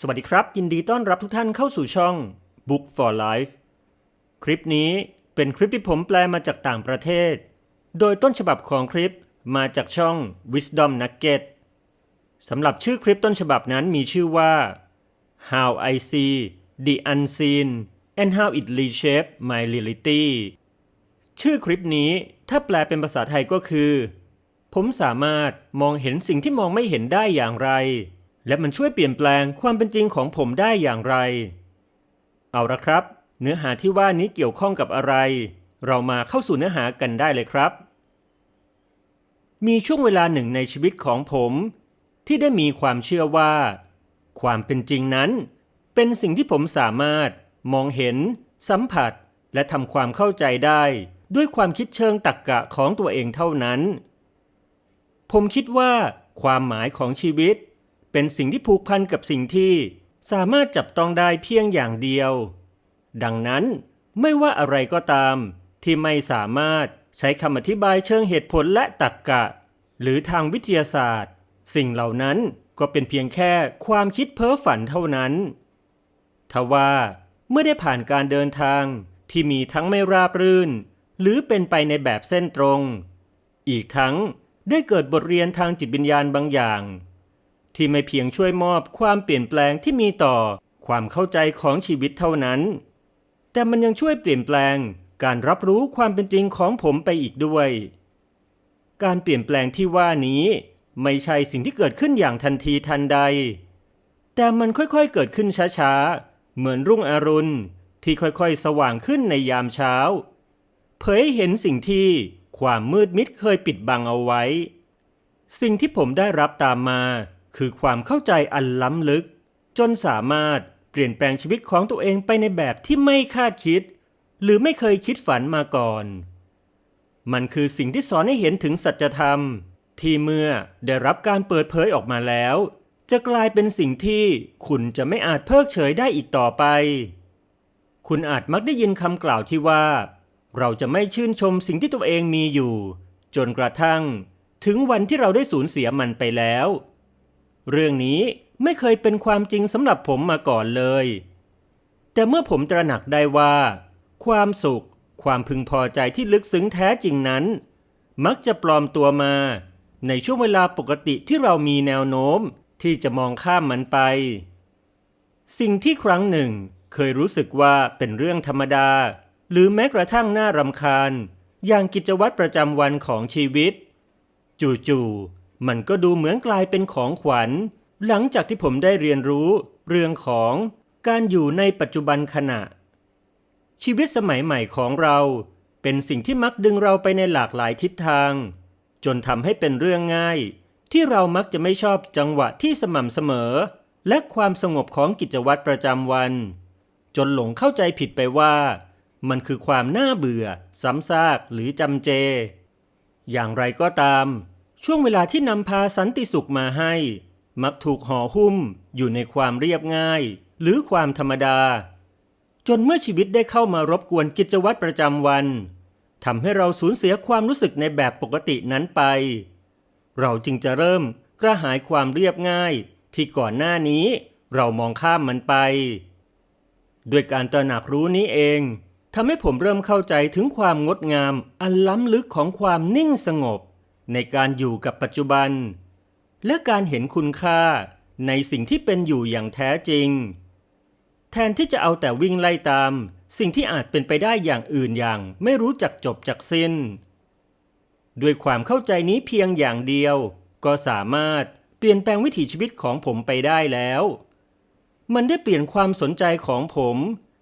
สวัสดีครับ ยินดีต้อนรับทุกท่านเข้าสู่ช่อง Book for Life คลิปนี้เป็นคลิปที่ผมแปลมาจากต่างประเทศ โดยต้นฉบับของคลิปมาจากช่อง Wisdom Nugget สำหรับชื่อคลิปต้นฉบับนั้นมีชื่อว่า How I See the Unseen and How It Reshaped My Reality ชื่อคลิปนี้ถ้าแปลเป็นภาษาไทยก็คือ ผมสามารถมองเห็นสิ่งที่มองไม่เห็นได้อย่างไร และมันช่วยเปลี่ยนแปลงความเป็นจริงของผมได้อย่างไร เอาละครับ เนื้อหาที่ว่านี้เกี่ยวข้องกับอะไร เรามาเข้าสู่เนื้อหากันได้เลยครับ มีช่วงเวลาหนึ่งในชีวิตของผม ที่ได้มีความเชื่อว่า ความเป็นจริงนั้น เป็นสิ่งที่ผมสามารถมองเห็น สัมผัส และทำความเข้าใจได้ ด้วยความคิดเชิงตรรกกะของตัวเองเท่านั้น ผมคิดว่า ความหมายของชีวิต เป็นสิ่งที่ผูกพันกับสิ่งที่สามารถจับต้องได้เพียงอย่างเดียว ดังนั้นไม่ว่าอะไรก็ตาม ที่ไม่สามารถใช้คำอธิบายเชิงเหตุผลและตรรกกะ หรือทางวิทยาศาสตร์ สิ่งเหล่านั้นก็เป็นเพียงแค่ความคิดเพ้อฝันเท่านั้น ทว่าเมื่อได้ผ่านการเดินทางที่มีทั้งไม่ราบรื่น หรือเป็นไปในแบบเส้นตรง อีกทั้งได้เกิดบทเรียนทางจิตวิญญาณบางอย่าง ที่ไม่เพียงช่วยมอบความเปลี่ยนแปลงที่มีต่อความเข้าใจของชีวิตเท่านั้น แต่มันยังช่วยเปลี่ยนแปลงการรับรู้ความเป็นจริงของผมไปอีกด้วย การเปลี่ยนแปลงที่ว่านี้ ไม่ใช่สิ่งที่เกิดขึ้นอย่างทันทีทันใด แต่มันค่อยๆเกิดขึ้นช้าๆ เหมือนรุ่งอรุณที่ค่อยๆ สว่างขึ้นในยามเช้า เผยให้เห็นสิ่งที่ความมืดมิดเคยปิดบังเอาไว้ สิ่งที่ผมได้รับตามมา คือความเข้าใจอันล้ำลึก จนสามารถเปลี่ยนแปลงชีวิตของตัวเองไปในแบบที่ไม่คาดคิด หรือไม่เคยคิดฝันมาก่อน มันคือสิ่งที่สอนให้เห็นถึงสัจธรรม ที่เมื่อได้รับการเปิดเผยออกมาแล้ว จะกลายเป็นสิ่งที่คุณจะไม่อาจเพิกเฉยได้อีกต่อไป คุณอาจมักได้ยินคำกล่าวที่ว่า เราจะไม่ชื่นชมสิ่งที่ตัวเองมีอยู่ จนกระทั่ง ถึงวันที่เราได้สูญเสียมันไปแล้ว เรื่องนี้ไม่เคยเป็นความจริงสำหรับผมมาก่อนเลย แต่เมื่อผมตระหนักได้ว่า ความสุข ความพึงพอใจที่ลึกซึ้งแท้จริงนั้น มักจะปลอมตัวมา ในช่วงเวลาปกติที่เรามีแนวโน้มที่จะมองข้ามมันไป สิ่งที่ครั้งหนึ่งเคยรู้สึกว่าเป็นเรื่องธรรมดา หรือแม้กระทั่งน่ารำคาญ อย่างกิจวัตรประจำวันของชีวิต จู่ๆ มันก็ดูเหมือนกลายเป็นของขวัญ หลังจากที่ผมได้เรียนรู้ เรื่องของการอยู่ในปัจจุบันขณะ ชีวิตสมัยใหม่ของเราเป็นสิ่งที่มักดึงเราไปในหลากหลายทิศทาง จนทำให้เป็นเรื่องง่าย ที่เรามักจะไม่ชอบจังหวะที่สม่ำเสมอ และความสงบของกิจวัตรประจำวัน จนหลงเข้าใจผิดไปว่า มันคือความน่าเบื่อ ซ้ำซากหรือจำเจ อย่างไรก็ตาม ช่วงเวลาที่นำพาสันติสุขมาให้ มักถูกห่อหุ้มอยู่ในความเรียบง่าย หรือความธรรมดา จนเมื่อชีวิตได้เข้ามารบกวนกิจวัตรประจำวันทำให้เราสูญเสียความรู้สึกในแบบปกตินั้นไป เราจึงจะเริ่มกระหายความเรียบง่าย ที่ก่อนหน้านี้เรามองข้ามมันไป ด้วยการตระหนักรู้นี้เองทำให้ผมเริ่มเข้าใจถึงความงดงามอันล้ำลึกของความนิ่งสงบ ในการอยู่กับปัจจุบัน และการเห็นคุณค่าในสิ่งที่เป็นอยู่อย่างแท้จริง แทนที่จะเอาแต่วิ่งไล่ตาม สิ่งที่อาจเป็นไปได้อย่างอื่นอย่างไม่รู้จักจบจากสิ้น ด้วยความเข้าใจนี้เพียงอย่างเดียว ก็สามารถเปลี่ยนแปลงวิถีชีวิตของผมไปได้แล้ว มันได้เปลี่ยนความสนใจของผม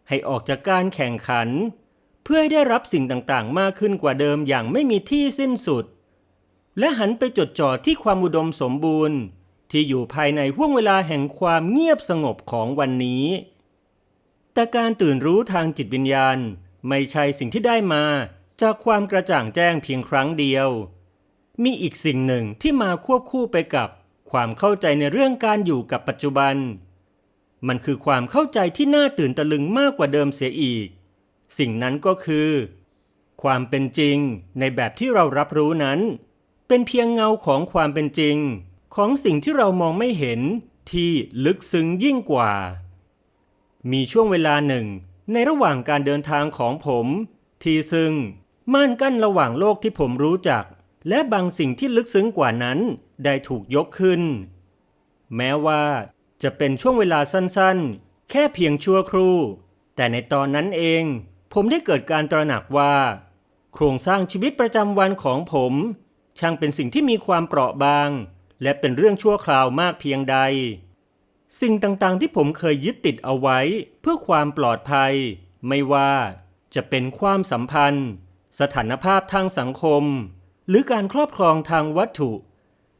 ให้ออกจากการแข่งขัน เพื่อให้ได้รับสิ่งต่างๆ มากขึ้นกว่าเดิมอย่างไม่มีที่สิ้นสุด และหันไปจดจ่อที่ความอุดมสมบูรณ์ ที่อยู่ภายในห่วงเวลาแห่งความเงียบสงบของวันนี้ แต่การตื่นรู้ทางจิตวิญญาณ ไม่ใช่สิ่งที่ได้มา จากความกระจ่างแจ้งเพียงครั้งเดียว มีอีกสิ่งหนึ่งที่มาควบคู่ไปกับความเข้าใจในเรื่องการอยู่กับปัจจุบัน มันคือความเข้าใจที่น่าตื่นตะลึงมากกว่าเดิมเสียอีก สิ่งนั้นก็คือ ความเป็นจริงในแบบที่เรารับรู้นั้น เป็นเพียงเงาของความเป็นจริง ของสิ่งที่เรามองไม่เห็นที่ลึกซึ้งยิ่งกว่า มีช่วงเวลาหนึ่ง ในระหว่างการเดินทางของผม ที่ซึ่งม่านกั้นระหว่างโลกที่ผมรู้จัก และบางสิ่งที่ลึกซึ้งกว่านั้นได้ถูกยกขึ้น แม้ว่าจะเป็นช่วงเวลาสั้นๆ แค่เพียงชั่วครู่ แต่ในตอนนั้นเอง ผมได้เกิดการตระหนักว่า โครงสร้างชีวิตประจำวันของผม ช่างเป็นสิ่งที่มีความเปราะบาง และเป็นเรื่องชั่วคราวมากเพียงใด สิ่งต่างๆที่ผมเคยยึดติดเอาไว้ เพื่อความปลอดภัย ไม่ว่าจะเป็นความสัมพันธ์ สถานภาพทางสังคม หรือการครอบครองทางวัตถุ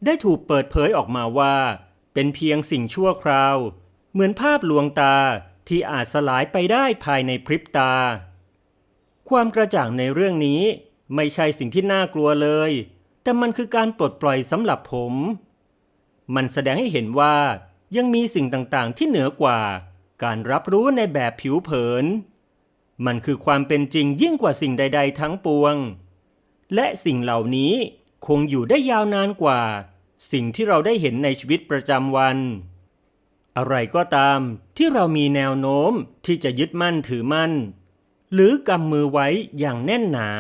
ได้ถูกเปิดเผยออกมาว่า เป็นเพียงสิ่งชั่วคราว เหมือนภาพลวงตาที่อาจสลายไปได้ภายในพริบตา ความกระจ่างในเรื่องนี้ไม่ใช่สิ่งที่น่ากลัวเลย แต่มันคือการปลดปล่อยสำหรับผม มันแสดงให้เห็นว่ายังมีสิ่งต่างๆ ที่เหนือกว่า การรับรู้ในแบบผิวเผิน มันคือความเป็นจริงยิ่งกว่าสิ่งใด ๆ ทั้งปวง และสิ่งเหล่านี้คงอยู่ได้ยาวนานกว่า สิ่งที่เราได้เห็นในชีวิตประจำวัน อะไรก็ตามที่เรามีแนวโน้มที่จะยึดมั่นถือมั่น หรือกำมือไว้อย่างแน่นหนา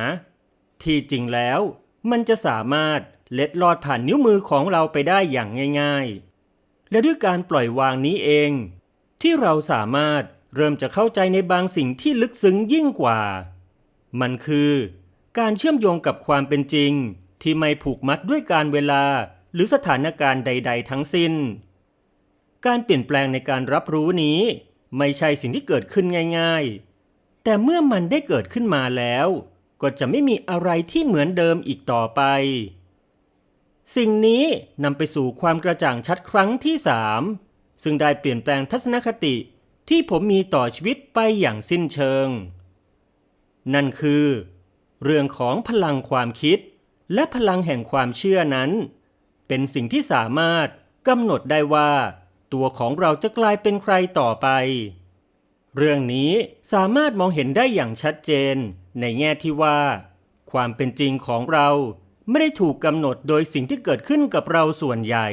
ที่จริงแล้ว มันจะสามารถเล็ดลอดผ่านนิ้วมือของเราไปได้อย่างง่าย ๆ และด้วยการปล่อยวางนี้เอง ที่เราสามารถเริ่มจะเข้าใจในบางสิ่งที่ลึกซึ้งยิ่งกว่า มันคือการเชื่อมโยงกับความเป็นจริง ที่ไม่ผูกมัดด้วยการเวลาหรือสถานการณ์ใด ๆ ทั้งสิ้น การเปลี่ยนแปลงในการรับรู้นี้ ไม่ใช่สิ่งที่เกิดขึ้นง่าย ๆ แต่เมื่อมันได้เกิดขึ้นมาแล้ว ก็จะไม่มีอะไรที่เหมือนเดิมอีกต่อไป สิ่งนี้นำไปสู่ความกระจ่างชัดครั้งที่สามซึ่งได้เปลี่ยนแปลงทัศนคติที่ผมมีต่อชีวิตไปอย่างสิ้นเชิง นั่นคือ เรื่องของพลังความคิด และพลังแห่งความเชื่อนั้น เป็นสิ่งที่สามารถกำหนดได้ว่า ตัวของเราจะกลายเป็นใครต่อไป เรื่องนี้สามารถมองเห็นได้อย่างชัดเจน ในแง่ที่ว่า ความเป็นจริงของเราไม่ได้ถูกกำหนดโดยสิ่งที่เกิดขึ้นกับเราส่วนใหญ่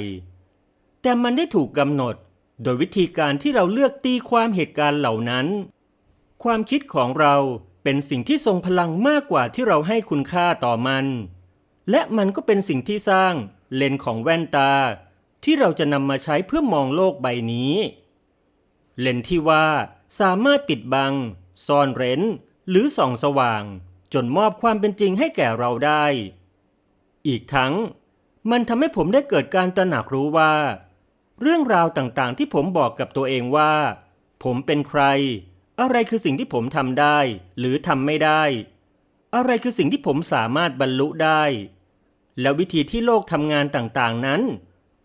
แต่มันได้ถูกกำหนดโดยวิธีการที่เราเลือกตีความเหตุการณ์เหล่านั้น ความคิดของเราเป็นสิ่งที่ทรงพลังมากกว่าที่เราให้คุณค่าต่อมัน และมันก็เป็นสิ่งที่สร้างเลนส์ของแว่นตา ที่เราจะนำมาใช้เพื่อมองโลกใบนี้ เลนส์ที่ว่าสามารถปิดบัง ซ่อนเร้น หรือส่องสว่าง จนมอบความเป็นจริงให้แก่เราได้ อีกทั้ง มันทำให้ผมได้เกิดการตระหนักรู้ว่า เรื่องราวต่างๆ ที่ผมบอกกับตัวเองว่า ผมเป็นใคร อะไรคือสิ่งที่ผมทำได้ หรือทำไม่ได้ อะไรคือสิ่งที่ผมสามารถบรรลุได้ แล้ววิธีที่โลกทำงานต่างๆนั้น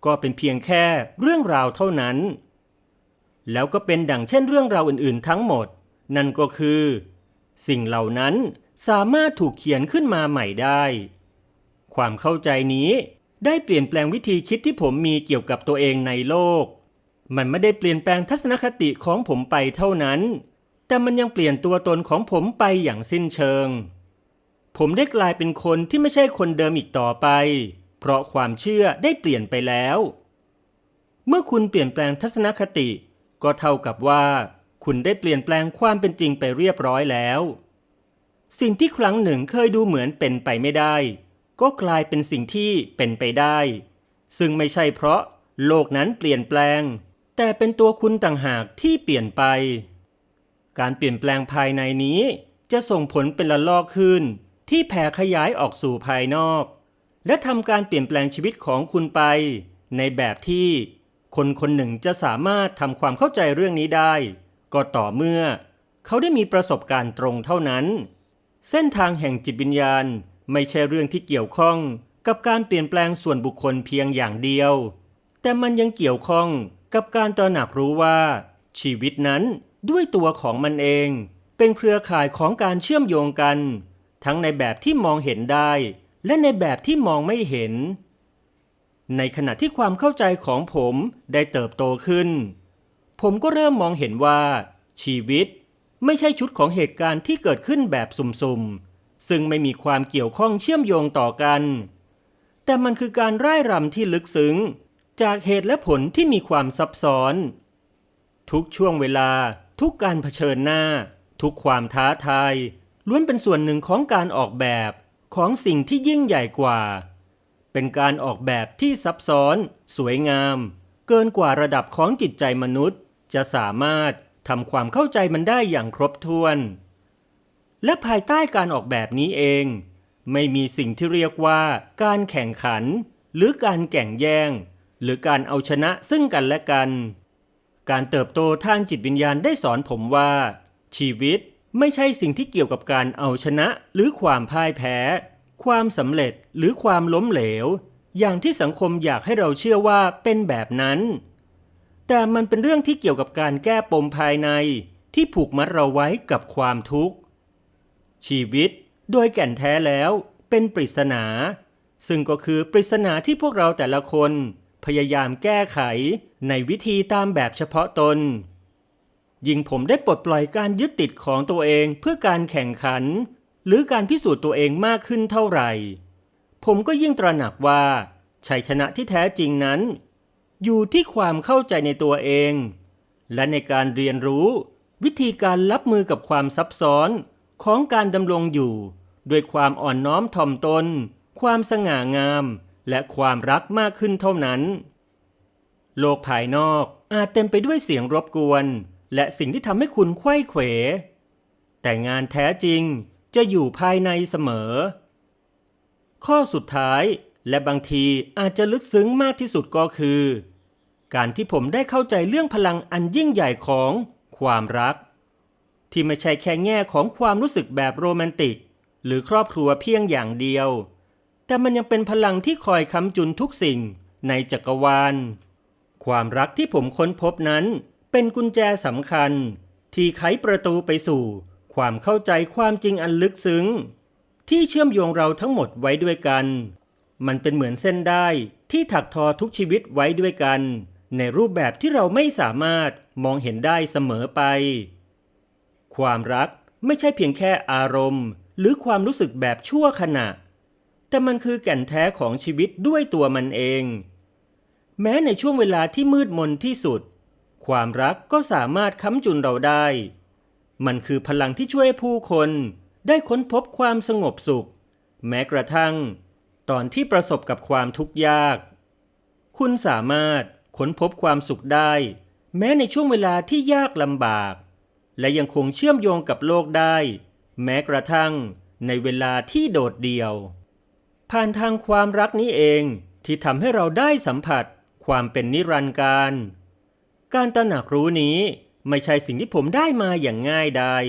ก็เป็นเพียงแค่เรื่องราวเท่านั้นแล้วก็เป็นดังเช่นเรื่องราวอื่นๆทั้งหมด นั่นก็คือ สิ่งเหล่านั้นสามารถถูกเขียนขึ้นมาใหม่ได้ ความเข้าใจนี้ได้เปลี่ยนแปลงวิธีคิดที่ผมมีเกี่ยวกับตัวเองในโลก มันไม่ได้เปลี่ยนแปลงทัศนคติของผมไปเท่านั้น แต่มันยังเปลี่ยนตัวตนของผมไปอย่างสิ้นเชิง ผมได้กลายเป็นคนที่ไม่ใช่คนเดิมอีกต่อไป เพราะความเชื่อได้เปลี่ยนไปแล้ว เมื่อคุณเปลี่ยนแปลงทัศนคติ ก็เท่ากับว่า คุณได้เปลี่ยนแปลงความเป็นจริงไปเรียบร้อยแล้ว สิ่งที่ครั้งหนึ่งเคยดูเหมือนเป็นไปไม่ได้ ก็กลายเป็นสิ่งที่เป็นไปได้ ซึ่งไม่ใช่เพราะโลกนั้นเปลี่ยนแปลง แต่เป็นตัวคุณต่างหากที่เปลี่ยนไป การเปลี่ยนแปลงภายในนี้ จะส่งผลเป็นละลอกขึ้น ที่แผ่ขยายออกสู่ภายนอก และทำการเปลี่ยนแปลงชีวิตของคุณไป ในแบบที่คนคนหนึ่งจะสามารถทำความเข้าใจเรื่องนี้ได้ ก็ต่อเมื่อ เขาได้มีประสบการณ์ตรงเท่านั้น เส้นทางแห่งจิตวิญญาณไม่ใช่เรื่องที่เกี่ยวข้องกับการเปลี่ยนแปลงส่วนบุคคลเพียงอย่างเดียว แต่มันยังเกี่ยวข้องกับการตระหนักรู้ว่า ชีวิตนั้นด้วยตัวของมันเอง เป็นเครือข่ายของการเชื่อมโยงกัน ทั้งในแบบที่มองเห็นได้ และในแบบที่มองไม่เห็น ในขณะที่ความเข้าใจของผมได้เติบโตขึ้น ผมก็เริ่มมองเห็นว่า ชีวิตไม่ใช่ชุดของเหตุการณ์ที่เกิดขึ้นแบบสุ่มๆ ซึ่งไม่มีความเกี่ยวข้องเชื่อมโยงต่อกัน แต่มันคือการร่ายรำที่ลึกซึ้ง จากเหตุและผลที่มีความซับซ้อน ทุกช่วงเวลา ทุกการเผชิญหน้า ทุกความท้าทายล้วนเป็นส่วนหนึ่งของการออกแบบของสิ่งที่ยิ่งใหญ่กว่า เป็นการออกแบบที่ซับซ้อน สวยงาม เกินกว่าระดับของจิตใจมนุษย์ จะสามารถทำความเข้าใจมันได้อย่างครบถ้วน และภายใต้การออกแบบนี้เอง ไม่มีสิ่งที่เรียกว่าการแข่งขัน หรือการแข่งแย่ง หรือการเอาชนะซึ่งกันและกัน การเติบโตทางจิตวิญญาณได้สอนผมว่า ชีวิตไม่ใช่สิ่งที่เกี่ยวกับการเอาชนะหรือความพ่ายแพ้ ความสำเร็จหรือความล้มเหลว อย่างที่สังคมอยากให้เราเชื่อว่าเป็นแบบนั้น แต่มันเป็นเรื่องที่เกี่ยวกับการแก้ปมภายในที่ผูกมัดเราไว้กับความทุกข์ ชีวิตโดยแก่นแท้แล้วเป็นปริศนา ซึ่งก็คือปริศนาที่พวกเราแต่ละคน พยายามแก้ไขในวิธีตามแบบเฉพาะตน ยิ่งผมได้ปลดปล่อยการยึดติดของตัวเองเพื่อการแข่งขัน หรือการพิสูจน์ตัวเองมากขึ้นเท่าไหร่ ผมก็ยิ่งตระหนักว่าชัยชนะที่แท้จริงนั้น อยู่ที่ความเข้าใจในตัวเอง และในการเรียนรู้ วิธีการรับมือกับความซับซ้อนของการดำรงอยู่ ด้วยความอ่อนน้อมถ่อมตน ความสง่างาม และความรักมากขึ้นเท่านั้น โลกภายนอกอาจเต็มไปด้วยเสียงรบกวน และสิ่งที่ทำให้คุณไขว้เขว แต่งานแท้จริงจะอยู่ภายในเสมอ ข้อสุดท้าย และบางทีอาจจะลึกซึ้งมากที่สุดก็คือ การที่ผมได้เข้าใจเรื่องพลังอันยิ่งใหญ่ของความรัก ที่ไม่ใช่แค่แง่ของความรู้สึกแบบโรแมนติก หรือครอบครัวเพียงอย่างเดียว แต่มันยังเป็นพลังที่คอยค้ำจุนทุกสิ่งในจักรวาล ความรักที่ผมค้นพบนั้น เป็นกุญแจสำคัญ ที่ไขประตูไปสู่ ความเข้าใจความจริงอันลึกซึ้ง ที่เชื่อมโยงเราทั้งหมดไว้ด้วยกัน มันเป็นเหมือนเส้นได้ที่ถักทอทุกชีวิตไว้ด้วยกัน ในรูปแบบที่เราไม่สามารถมองเห็นได้เสมอไป ความรักไม่ใช่เพียงแค่อารมณ์ หรือความรู้สึกแบบชั่วขณะ แต่มันคือแก่นแท้ของชีวิตด้วยตัวมันเอง แม้ในช่วงเวลาที่มืดมนที่สุด ความรักก็สามารถค้ำจุนเราได้ มันคือพลังที่ช่วยผู้คนได้ค้นพบความสงบสุข แม้กระทั่ง ตอนที่ประสบกับความทุกข์ยาก คุณสามารถค้นพบความสุขได้ แม้ในช่วงเวลาที่ยากลำบาก และยังคงเชื่อมโยงกับโลกได้ แม้กระทั่งในเวลาที่โดดเดี่ยว ผ่านทางความรักนี้เองที่ทำให้เราได้สัมผัสความเป็นนิรันดร์การ การตระหนักรู้นี้ไม่ใช่สิ่งที่ผมได้มาอย่างง่ายดาย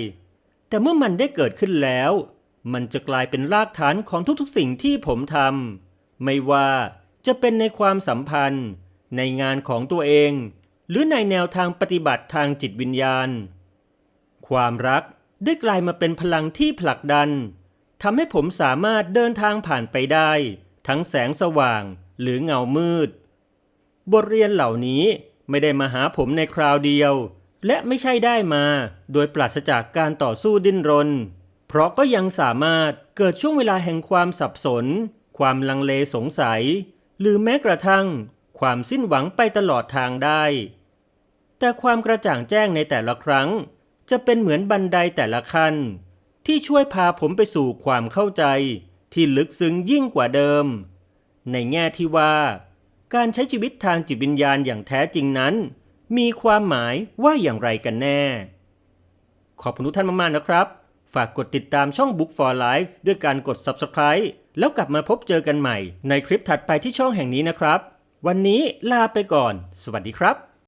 แต่เมื่อมันได้เกิดขึ้นแล้ว มันจะกลายเป็นรากฐานของทุกๆสิ่งที่ผมทำไม่ว่าจะเป็นในความสัมพันธ์ ในงานของตัวเอง หรือในแนวทางปฏิบัติทางจิตวิญญาณ ความรักได้กลายมาเป็นพลังที่ผลักดันทำให้ผมสามารถเดินทางผ่านไปได้ ทั้งแสงสว่างหรือเงามืด บทเรียนเหล่านี้ไม่ได้มาหาผมในคราวเดียว และไม่ใช่ได้มาโดยปราศจากการต่อสู้ดิ้นรน เพราะก็ยังสามารถเกิดช่วงเวลาแห่งความสับสน ความลังเลสงสัย หรือแม้กระทั่ง ความสิ้นหวังไปตลอดทางได้ แต่ความกระจ่างแจ้งในแต่ละครั้ง จะเป็นเหมือนบันไดแต่ละขั้น ที่ช่วยพาผมไปสู่ความเข้าใจ ที่ลึกซึ้งยิ่งกว่าเดิม ในแง่ที่ว่า การใช้ชีวิตทางจิตวิญญาณอย่างแท้จริงนั้น มีความหมายว่าอย่างไรกันแน่ ขอบคุณทุกท่านมากๆนะครับากกดติดตามช่อง Book for Life ด้วยการกด Subscribe แล้วกลับมาพบเจอกันใหม่ในคลิปถัดไปที่ช่องแห่งนี้นะครับ วันนี้ลาไปก่อน สวัสดีครับ